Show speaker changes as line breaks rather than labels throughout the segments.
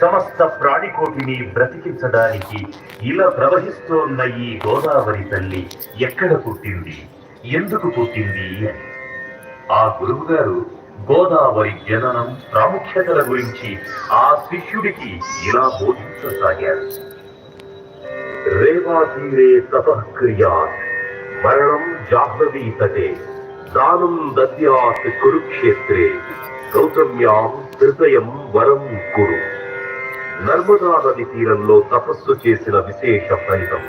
సమస్త ప్రాణికోటిని బ్రతికించడానికి ఇలా ప్రవహిస్తోన్న ఈ గోదావరి తల్లి ఎక్కడ పుట్టింది? ఎందుకు పుట్టింది? అని ఆ గురువు గారు గోదావరి జననం ప్రాముఖ్యతల గురించి ఆ శిష్యుడికి ఇలా బోధించసాగారు. రేవాతీరే తపక్రియాత్ మరణం జాహ్నవీ తటే దానం దద్యాత్ కురుక్షేత్రే గౌతమ్యాం హృదయం వరం కురు. నర్మదా నది తీరంలో తపస్సు చేసిన విశేష ఫలితం.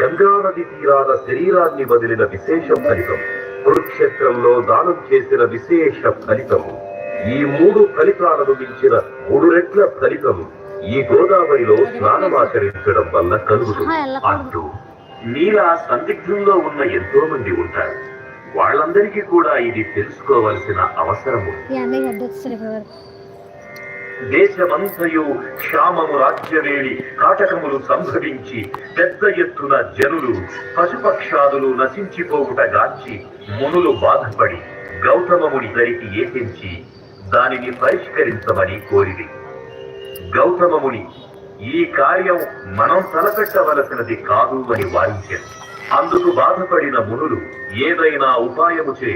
గంగా నది తీరాన శరీరాన్ని వదిలిన విశేష ఫలితం. కురుక్షేత్రంలో దానం చేసిన విశేష ఫలితం. ఈ మూడు ఫలితాలను మించిన మూడు రెట్ల ఫలితం ఈ గోదావరిలో స్నానమాచరించడం వల్ల కలుగుతుంది. అంటూ నీలా సందిగ్ధంలో ఉన్న ఎంతో మంది ఉంటారు. వాళ్ళందరికీ కూడా ఇది తెలుసుకోవలసిన అవసరం ఉంది. దేశమంతయు క్షామము రాజ్యవేళి కాటకములు సంభవించి పెద్ద ఎత్తున జనులు పశుపక్షాదులు నశించిపోవుట గాంచి మునులు బాధపడి గౌతమముని దరికి ఏపించి దానిని పరిష్కరించమని కోరిది గౌతమముని ఈ కార్యం మనం తలపెట్టవలసినది కాదు అని వారించారు అందుకు బాధపడిన మునులు ఏదైనా ఉపాయముచే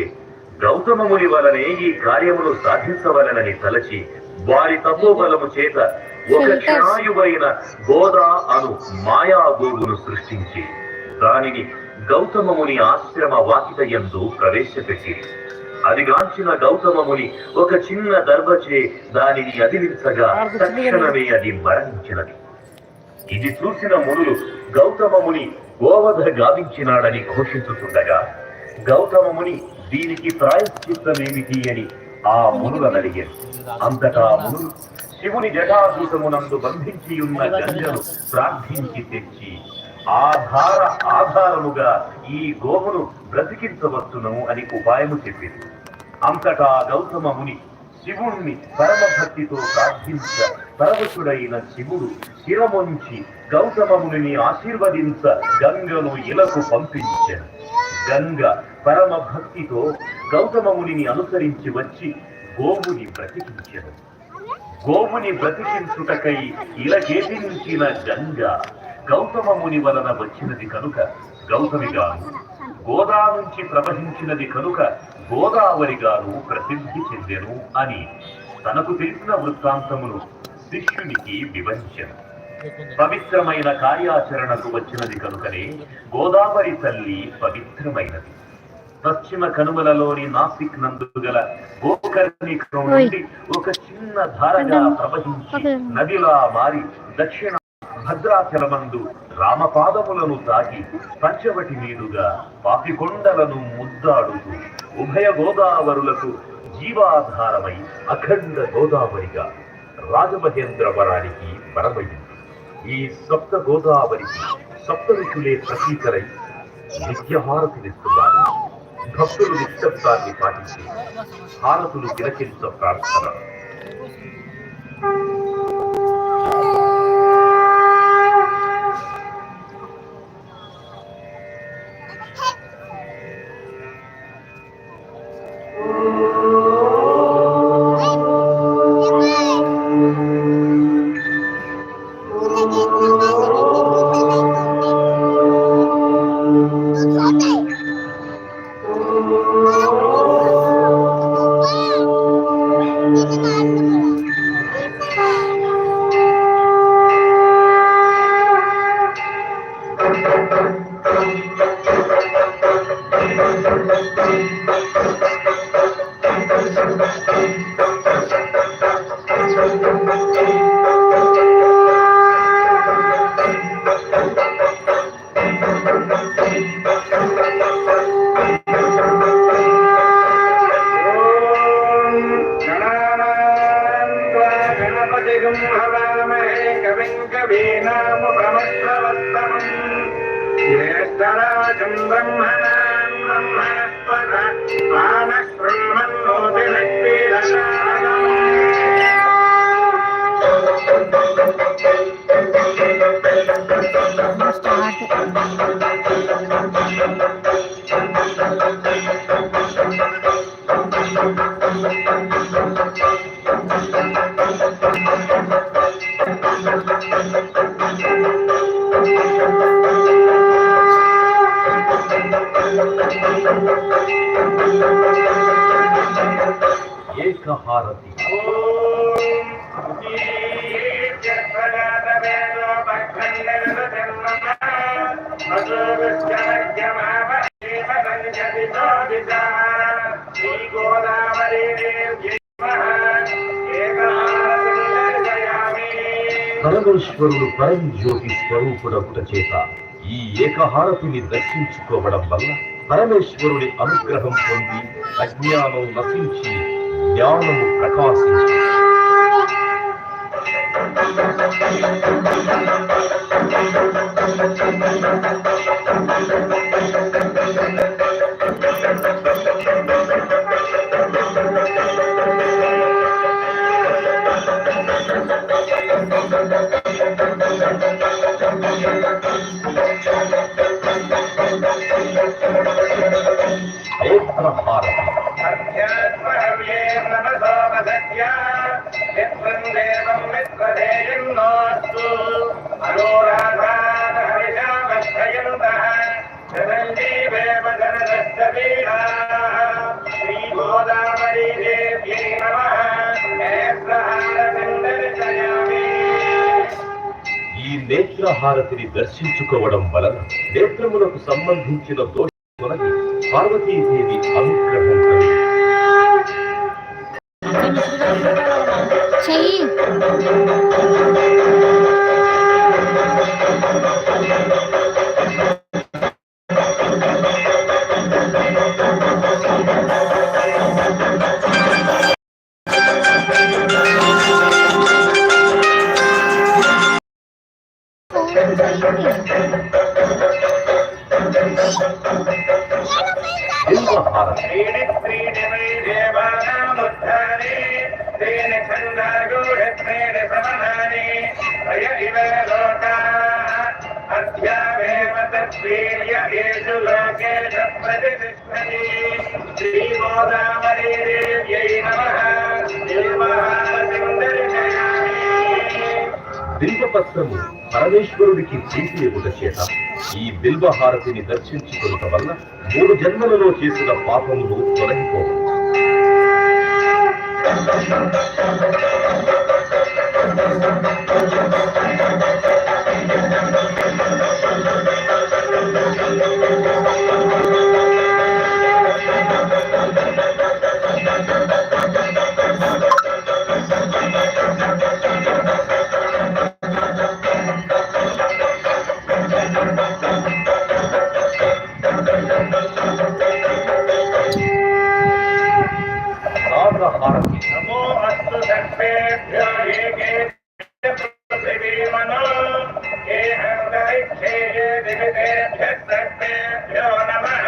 గౌతమముని వలనే ఈ కార్యమును సాధించవలనని తలచి వారి తపోబలము చేత ఒక క్షణాయువైన గోదా అను మాయా గోవును సృష్టించి దానిని గౌతమముని ఆశ్రమ వాకిటయందు ప్రవేశపెట్టింది అది గాంచిన గౌతమముని ఒక చిన్న దర్భచే దానిని అదిలించగా తక్షణమే అది మరణించినది. ఇది చూసిన మునులు గౌతమముని గోవధ గావించినాడని ఘోషించుతుండగా గౌతమముని దీనికి ప్రాయశ్చిత్తమేమిటి అని ఆ మునులను అడిగారు అంతటా మునులు శివుని జటాభూతమునందు బంధించి ఉన్న గంజను ప్రార్థించి తెచ్చి ఆధార ఆధారముగా ఈ గోవును బ్రతికించవచ్చును అని ఉపాయము చెప్పింది అంతటా గౌతమ ముని శివుణ్ణి పరమభక్తితో ప్రార్థించ పరవశుడైన శివుడు శిరముంచి గౌతమముని ఆశీర్వదించ గంగను ఇలకు పంపించాడు గంగ పరమ భక్తితో గౌతమముని అనుసరించి వచ్చి గోవుని బ్రతికించను. గోవుని బ్రతికించుటకై ఇలకేపించిన గంగ గౌతమముని వలన వచ్చినది కనుక గౌతమిగాను గోదా నుంచి ప్రవహించినది కనుక గోదావరిగాను ప్రసిద్ధి చెందెను అని తనకు తెలిసిన వృత్తాంతమును శిష్యునికి వివరించను. పవిత్రమైన కార్యాచరణకు వచ్చినది కనుకనే గోదావరి తల్లి పవిత్రమైనది. పశ్చిమ కనుమలలోని నాసిక్ నందు గల గోకర్ణికం నుండి ఒక చిన్న ధారగా ప్రవహించి నదిలా మారి దక్షిణ భద్రాచలమందు రామపాదములను తాకి పంచవటి మీదుగా పాపికొండలను ముద్దాడుతూ ఉభయ గోదావరులకు జీవాధారమై అఖండ గోదావరిగా రాజమహేంద్రవరానికి వరమైంది ఈ సప్త గోదావరి సప్త ఋషులే ప్రతీకరై నిత్యహారతినిస్తున్నారు భక్తులు నిశ్శబ్దాన్ని పాటించి హారతులు తిలకించ ప్రార్థన. హారతి. పరమేశ్వరుడు పరం జ్యోతి చేత ఈ ఏకహారతిని దర్శించుకోవడం వల్ల పరమేశ్వరుడి అనుగ్రహం పొంది అజ్ఞానం నశించి జ్ఞానము ప్రకాశించి నేత్రహారతి
శ్రీగోదావరి దేవ్యై నమః నేత్రహారతిందర్శయామి
ఈ నేత్రహారతిని దర్శించుకోవడం వలన నేత్రములకు సంబంధించిన దోషం తొలగి పార్వతీదేవి అనుగ్రహం బిల్వపత్రము పరమేశ్వరుడికి చేసి ఎగుట చేత ఈ బిల్వహారతిని దర్శించుకున్న వల్ల మూడు జన్మలలో చేసిన పాపములు తొలగిపోవచ్చు
नमो अस्तु सर्वेभ्यो एके पृथिवीमनो ये अन्तरिक्षेये दिवितेभ्यः सर्वेभ्यो नमः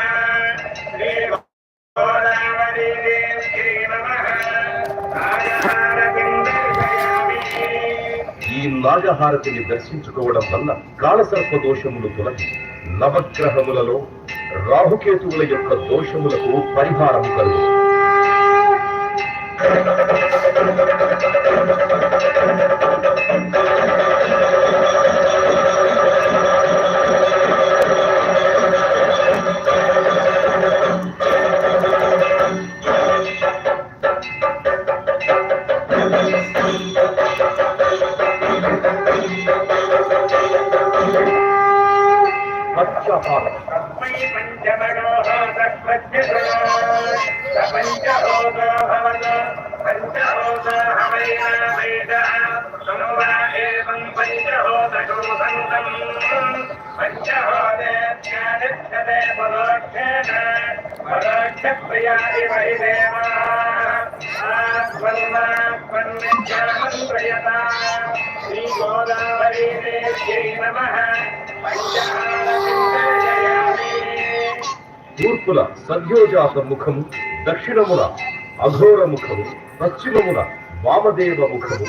श्रीगोदावरी देव्यै नमः आयहारतिं दर्शयामि
ఈ నాగహారతిని దర్శించుకోవడం వల్ల కాళసర్ప దోషములు తొలగి నవగ్రహములలో రాహుకేతువుల యొక్క దోషములకు పరిహారం
కలుగుతుంది परोक्षेण परोक्षप्रिया इव हि देवाः आत्मन्नात्मन्नित्यामन्त्रयता श्रीगोदावरी देव्यै नमः पञ्चहारतिं दर्शयामि
తూర్పుల సద్యోజాత ముఖము దక్షిణమున అఘోర ముఖము పశ్చిమమున వామదేవ ముఖము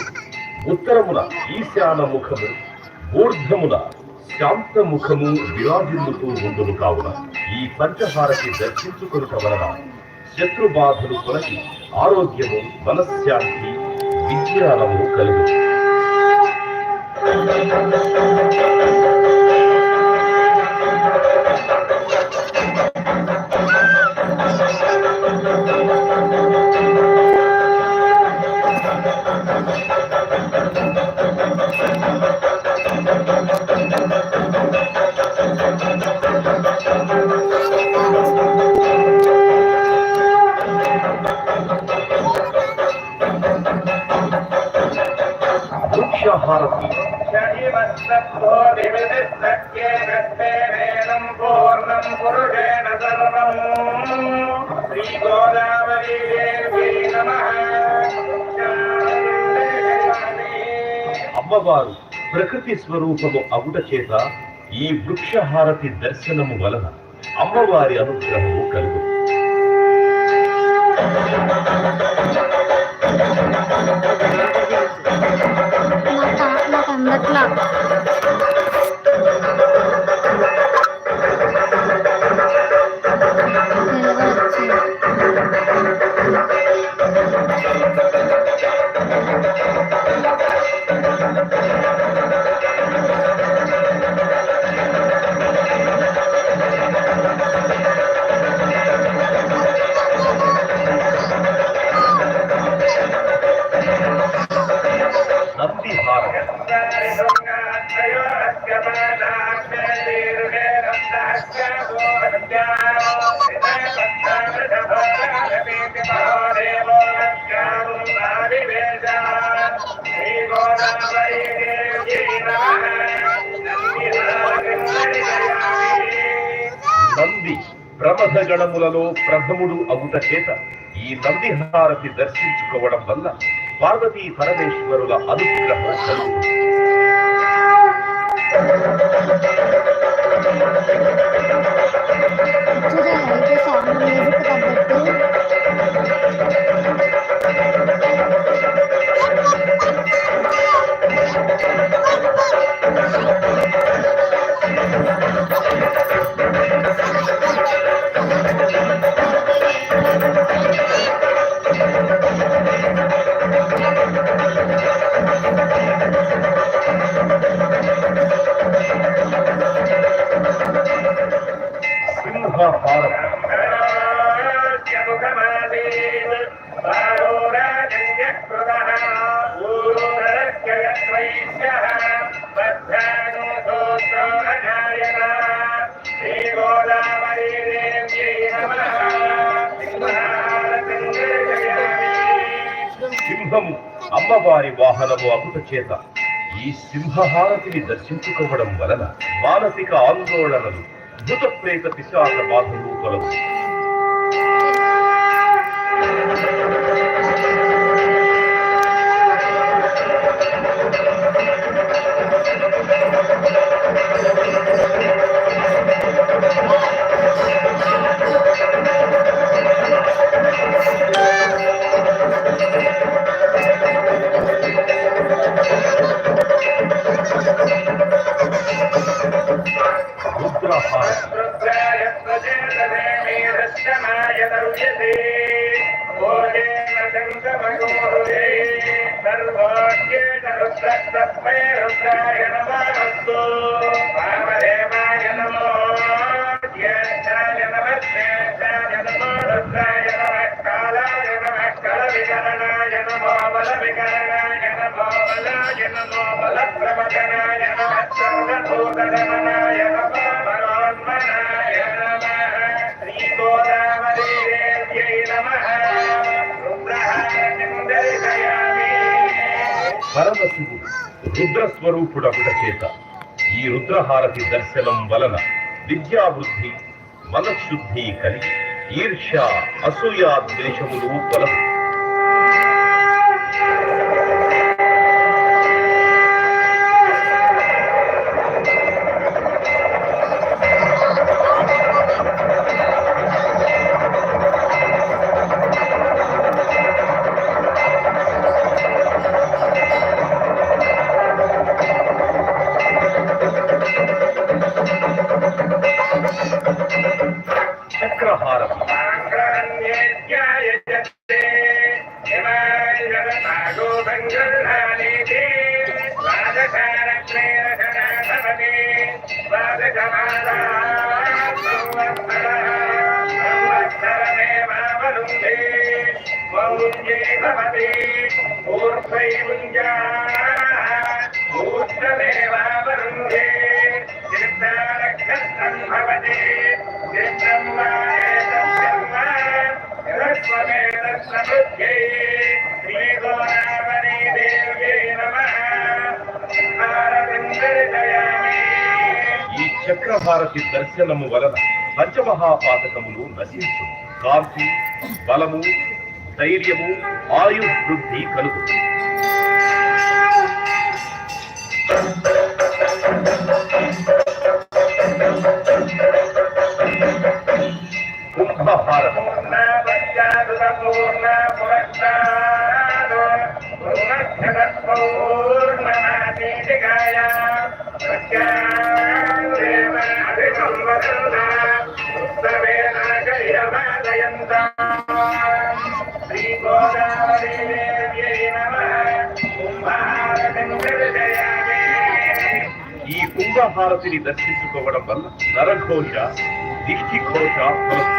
ఉత్తరమున ఈశాన ముఖము ఊర్ధమున శాంత ముఖము విరాజిల్లుతూ ఉండును కావున ఈ పంచహారకి దర్శించుకొనుట వలన శత్రు బాధలు తొలగి ఆరోగ్యము మనశ్శాంతి విజ్ఞానము కలుగు
అమ్మవారు ప్రకృతి స్వరూపము అగుట చేత ఈ వృక్షహారతి దర్శనము వలన అమ్మవారి అనుగ్రహము కలుగు
Thank you.
నంది హారతి గణములలో ప్రథముడు అగుట చేత ఈ నంది హారతి దర్శించుకోవడం వల్ల పార్వతీ పరమేశ్వరుల అనుగ్రహం కలుగు సింహము అమ్మవారి వాహనము అగుట చేత ఈ సింహహారతిని దర్శించుకోవడం వలన మానసిక ఆందోళనలు భూత ప్రేత పిశాచ బాధలు తొలగు. పరమశివుడు రుద్ర పరమశివుడు అగుట చేత ఈ రుద్రహారతి దర్శనం వలన విద్యావృద్ధి మనశుద్ధి కలిగి ఈర్ష్య అసూయ ద్వేషములు తొలగు
చక్రభారతి దర్శనము వలన పంచమహాపాతకములు నశించు కాంతి బలము ధైర్యము ఆయు వృద్ధి కలుగు. కుంభభారతం ఈ కుంభహారతిని దర్శించుకోవడం వల్ల నరఘోష దిష్టిఘోష తొలగు.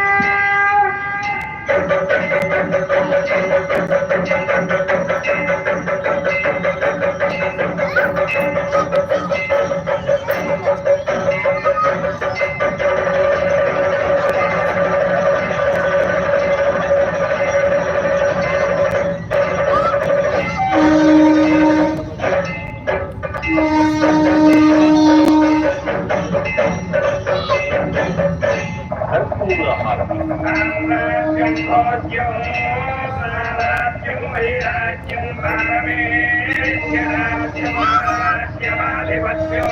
రాజ్యం వైరాజ్యం రాజ్యమాధిపత్యం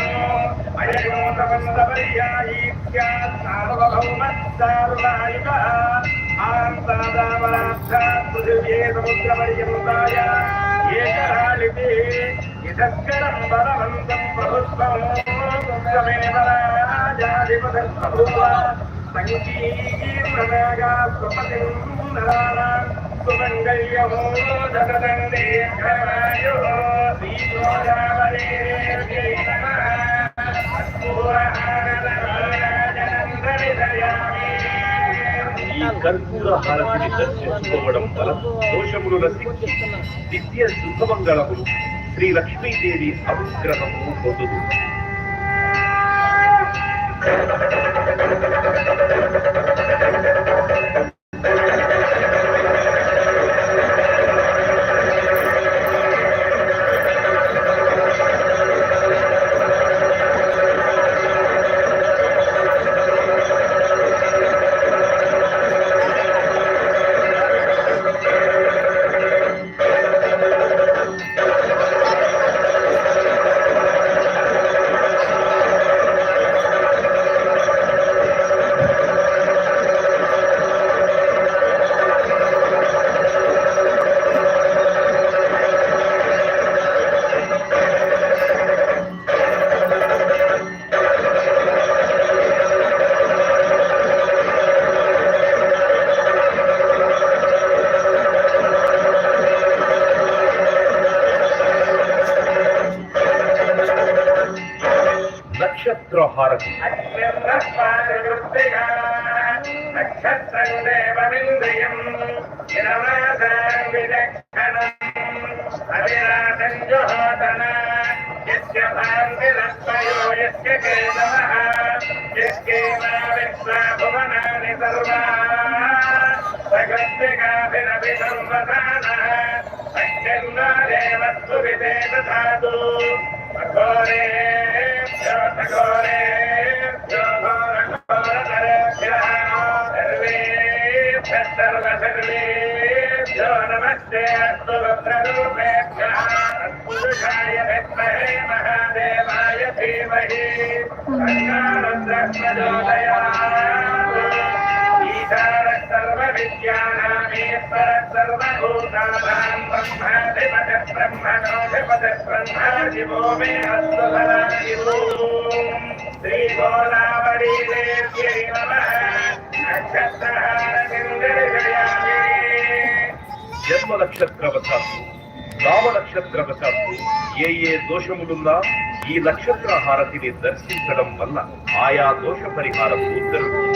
అయోగవంతపర్యాయీక్యా సార్వభౌమస్తారుణాయుగ ఏకరాళితే ఇదస్కరం బలవంతం ప్రభుత్వం పుత్రమేవ రాజాధిపతస్వభూవ సంకీర్ణనాగా
కర్పూర హారతిని దర్శించుకోవడం నిత్య సుఖమంగళములు శ్రీ లక్ష్మీదేవి అనుగ్రహము
పొందుతుంది అవిరాటం జోహతన యస్య భాంతిరస్మయో యస్య కేశవః యస్యేమా విశ్వా భువనాని సర్వా సగస్తికాభిరపి సంవసానः అత్యన్నా దేవస్తు విదేత ధాతు అఘోరేభ్యో అఘోరేభ్యో ఘోరఘోరతరేభ్యः సర్వేభ్యः नमस्ते पुरुषाय महादेवाय धीमहि सर्वविद्यानामेश्वर सर्वभूतानां ब्रह्माधिपद ब्रह्मणोधिपद ब्रह्मा शिवो नमः नक्षत्रहारसिन्दर्गयामि
జన్మ నక్షత్రవశాత్తు భావ నక్షత్రవశాత్తు ఏ ఏ దోషములున్నా ఈ నక్షత్ర హారతిని దర్శించడం వల్ల ఆయా దోష పరిహారం జరుగుతుంది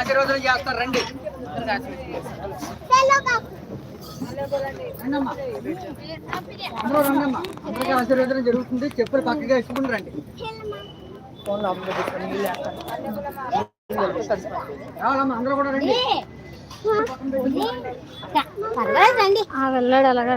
ఆశీర్వాదం చేస్తారు రండి. అందరికీ జరుగుతుంది. చెప్పులు పక్కగా ఇచ్చుకుని రండి. అందరూ కూడా రండి.
రండి. వెళ్ళాడు అలాగే